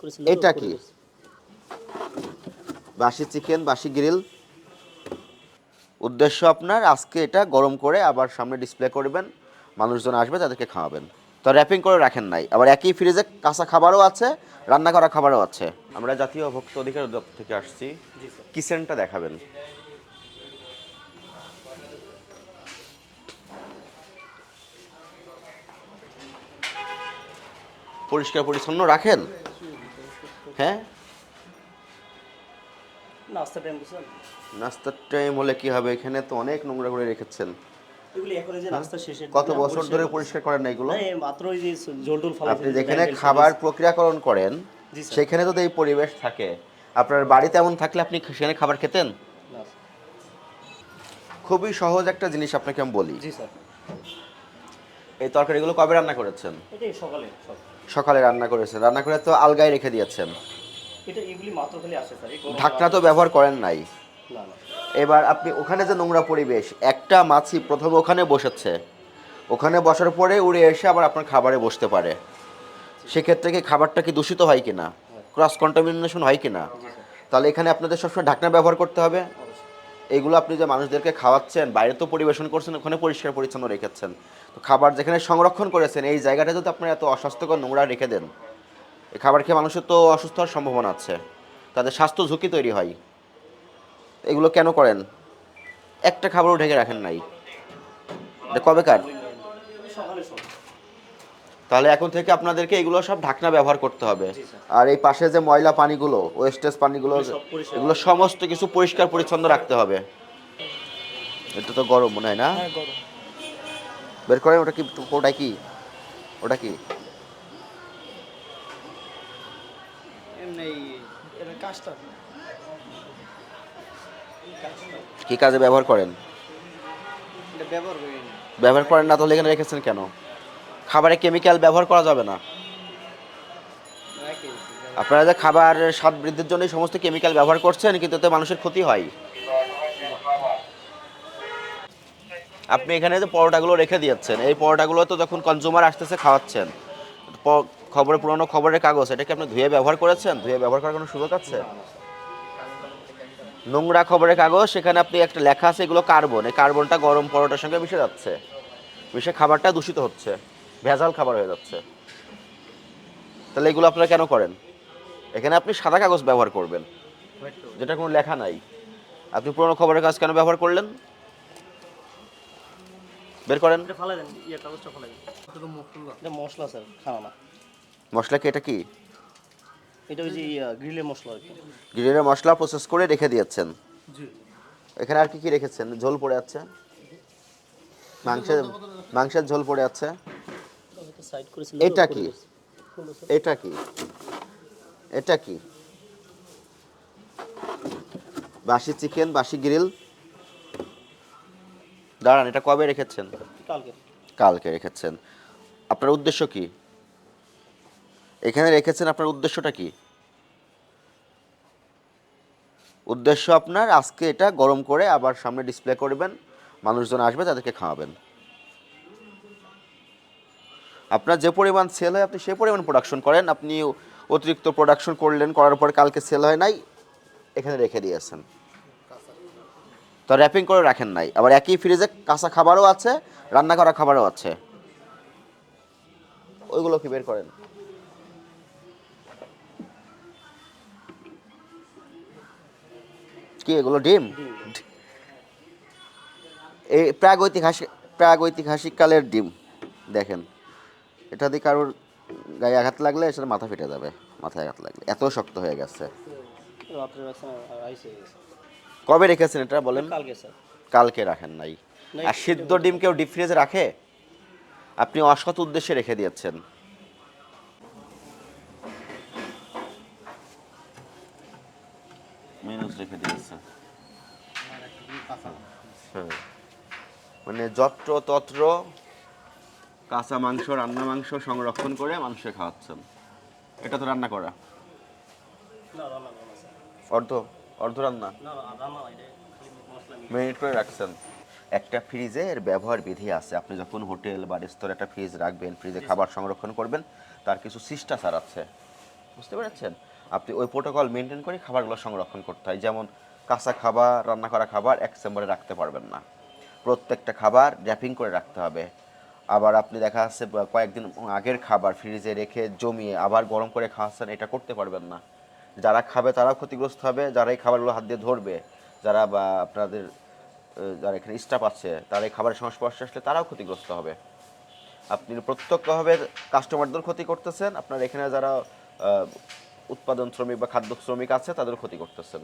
করেছিল এটা কি? বাসি চিকেন বাসি গ্রিল। উদ্দেশ্য আপনার আজকে এটা গরম করে আবার সামনে ডিসপ্লে করবেন। মানুষজন আসবে তাদেরকে খাওয়াবেন। তো র্যাপিং করে রাখেন নাই। আবার একই ফ্রিজে কাঁচা খাবারও আছে রান্না করা খাবারও আছে। আমরা জাতীয় ভোক্তা অধিকার দপ্তর থেকে আসছি। কিচেনটা দেখাবেন। পরিষ্কার পরিচ্ছন্ন রাখেন? হ্যাঁ? নাস্তা টাইম স্যার নাস্তার টাইম হলে কি হবে? এখানে তো অনেক নোংরা করে রেখেছেন। এগুলি এখন এই যে নাস্তা শেষে কত বছর ধরে পরিষ্কার করেন না এগুলো মাত্র ওই যে জল টল ফালাই আপনি যেখানে খাবার প্রক্রিয়াকরণ করেন সেখানে যদি এই পরিবেশ থাকে। আপনার বাড়িতে এমন থাকলে আপনি সেখানে খাবার খেতেন? খুবই সহজ একটা জিনিস আপনাকে আমি বলি। জি স্যার। এই তরকারিগুলো কবে রান্না করেছেন? এটাই সকালে সব। সকালে রান্না করেছেন রান্না করে তো আলগায় রেখে দিয়েছেন। ঢাকনা তো ব্যবহার করেন নাই। এবার আপনি ওখানে যে নোংরা পরিবেশ একটা মাছি প্রথমে ওখানে বসেছে। ওখানে বসার পরে উড়ে এসে আবার আপনার খাবারে বসতে পারে। সেক্ষেত্রে কি খাবারটা কি দূষিত হয় কিনা? ক্রস কন্টামিনেশন হয় কিনা? তাহলে এখানে আপনাদের সবসময় ঢাকনা ব্যবহার করতে হবে। এইগুলো আপনি যে মানুষদেরকে খাওয়াচ্ছেন, বাইরে তো পরিবেশন করছেন, ওখানে পরিষ্কার পরিচ্ছন্ন রেখেছেন। তো খাবার যেখানে সংরক্ষণ করেছেন, এই জায়গাটা যদি আপনারা এত অস্বাস্থ্যকর নোংরা রেখে দেন। এই খাবার খেয়ে মানুষের তো অসুস্থ হওয়ার সম্ভাবনা আছে। তাদের স্বাস্থ্য ঝুঁকি তৈরি হয়। এগুলো কেন করেন? একটা খাবারও ঢেকে রাখেন নাই। এটা কবেকার তাহলে এখন থেকে আপনাদেরকে এগুলো সব ঢাকনা ব্যবহার করতে হবে। আর এই পাশে যে ময়লা পানিগুলো ওয়েস্টেজ পানিগুলো এগুলো সমস্ত কিছু পরিষ্কার পরিচ্ছন্ন রাখতে হবে। এটা তো গরম মনে হয় না? হ্যাঁ বের করেন ওটা কি ওটা কি? ওটা কি? কি কাজে ব্যবহার করেন? ব্যবহার ব্যবহার করেন না তাহলে এখানে রেখেছেন কেন? খাবারে কেমিক্যাল ব্যবহার করা যাবে না। আপনারা যে খাবার স্বাদ বৃদ্ধির জন্য সমস্ত কেমিক্যাল ব্যবহার করছেন, কিন্তু এতে মানুষের ক্ষতি হয়। আপনি এখানে যে পরোটাগুলো রেখে দিয়েছেন, এই পরোটাগুলো তো যখন কনজিউমার আসতেছে খাওয়াচ্ছেন খবরের পুরনো খবরের কাগজ এটাকে আপনি ধুয়ে ব্যবহার করেছেন? ধুয়ে ব্যবহার করার কোনো সুযোগ আছে? নোংরা খবরের কাগজ, সেখানে আপনি একটা লেখা আছে এগুলো কার্বন এই কার্বনটা গরম পরোটার সঙ্গে মিশে যাচ্ছে। মিশে খাবারটা দূষিত হচ্ছে। ভেজাল খাবার হয়ে যাচ্ছে। তাহলে এগুলো আপনারা কেন করেন? এখানে আপনি সাদা কাগজ ব্যবহার করবেন যেটা কোনো লেখা নাই। আপনি পুরোনো খবরের কাজ কেন ব্যবহার করলেন? বের করেন। এটা ফালাই দেন ইয়ে কাগজটা ফালাই দেন। এটা মশলা। স্যার খানা না। মশলা কি এটা কি? এটা ওই যে গ্রিলের মশলা আর কি। গ্রিলের মশলা প্রসেস করে রেখে দিয়েছেন। এখানে আর কি কি রেখেছেন? ঝোল পড়ে আছে। মাংসের মাংসের ঝোল পড়ে আছে। এটা কি? এটা কি? এটা কি? বাসি চিকেন বাসি গ্রিল। দাঁড়ান এটা কবে রেখেছেন? কালকে। কালকে রেখেছেন। আপনার উদ্দেশ্য কি? এখানে রেখেছেন আপনার উদ্দেশ্যটা কি? উদ্দেশ্য আপনার আজকে এটা গরম করে আবার সামনে ডিসপ্লে করবেন। মানুষজন আসবে তাদেরকে খাওয়াবেন। আপনার যে পরিমাণ সেল হয় আপনি সে পরিমাণ প্রোডাকশন করেন। আপনি অতিরিক্ত প্রোডাকশন করলেন করার পর কালকে সেল হয় নাই এখানে রেখে দিয়েছেন তো র্যাপিং করে রাখেন নাই। আবার একই ফ্রিজে কাঁচা খাবারও আছে রান্না করা খাবারও আছে। ওইগুলো কি বের করেন? কি এগুলো ডিম। এই প্রাগৈতিহাসিক প্রাগৈতিহাসিক কালের ডিম দেখেন। এটা দিয়ে কারোর গায়ে আঘাত লাগলে সেটা মাথা ফেটে যাবে মাথায় আঘাত লাগলে। এত শক্ত হয়ে গেছে। কবে রেখেছেন এটা বলেন? কালকে রাখেন নাই। আর সিদ্ধ ডিম কেউ ডিপ ফ্রিজে রাখে? আপনি অসৎ উদ্দেশ্যে রেখে দিয়েছেন। মেনুস রেখে দিয়েছে। মানে যত্র তত্র কাঁচা মাংস রান্না মাংস সংরক্ষণ করে মানুষকে খাওয়াচ্ছেন। এটা তো রান্না করা। অর্ধ অর্ধ রান্না। মেরিনেট করে রাখছেন। একটা ফ্রিজে এর ব্যবহার বিধি আছে। আপনি যখন হোটেল বা রেস্তোরাঁ একটা ফ্রিজ রাখবেন ফ্রিজে খাবার সংরক্ষণ করবেন তার কিছু শিষ্টাচার আছে। বুঝতে পেরেছেন? আপনি ওই প্রোটোকল মেনটেন করে খাবারগুলো সংরক্ষণ করতে হয়। যেমন কাঁচা খাবার রান্না করা খাবার এক চেম্বারে রাখতে পারবেন না। প্রত্যেকটা খাবার র্যাপিং করে রাখতে হবে। আবার আপনি দেখা যাচ্ছে কয়েকদিন আগের খাবার ফ্রিজে রেখে জমিয়ে আবার গরম করে খাওয়াচ্ছেন, এটা করতে পারবেন না। যারা খাবে তারাও ক্ষতিগ্রস্ত হবে, যারা এই খাবারগুলো হাত দিয়ে ধরবে, যারা বা আপনাদের যারা এখানে স্টাফ আছে, তারা এই খাবারের সংস্পর্শে আসলে তারাও ক্ষতিগ্রস্ত হবে। আপনি প্রত্যক্ষভাবে কাস্টমারদের ক্ষতি করতেছেন, আপনার এখানে যারা উৎপাদন শ্রমিক বা খাদ্য শ্রমিক আছে তাদের ক্ষতি করতেছেন।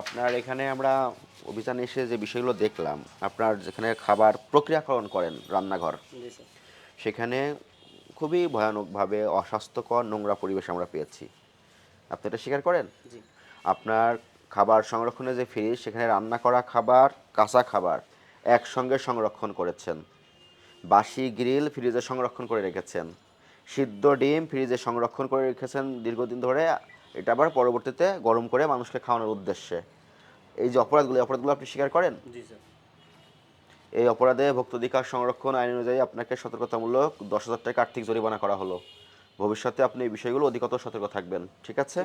আপনার এখানে আমরা অভিযানে এসে যে বিষয়গুলো দেখলাম আপনার যেখানে খাবার প্রক্রিয়াকরণ করেন রান্নাঘর সেখানে খুবই ভয়ানকভাবে অস্বাস্থ্যকর নোংরা পরিবেশ আমরা পেয়েছি। আপনি এটা স্বীকার করেন? আপনার খাবার সংরক্ষণের যে ফ্রিজ সেখানে রান্না করা খাবার কাঁচা খাবার একসঙ্গে সংরক্ষণ করেছেন। বাসি গ্রিল ফ্রিজে সংরক্ষণ করে রেখেছেন। সিদ্ধ ডিম ফ্রিজে সংরক্ষণ করে রেখেছেন দীর্ঘদিন ধরে। এটা আবার পরবর্তীতে গরম করে মানুষকে খাওয়ানোর উদ্দেশ্যে। এই যে অপরাধগুলো এই অপরাধগুলো আপনি স্বীকার করেন? এই অপরাধে ভোক্তাধিকার সংরক্ষণ আইন অনুযায়ী আপনাকে সতর্কতামূলক দশ হাজার টাকা আর্থিক জরিমানা করা হলো। ভবিষ্যতে আপনি এই বিষয়গুলো অধিকতর সতর্ক থাকবেন ঠিক আছে?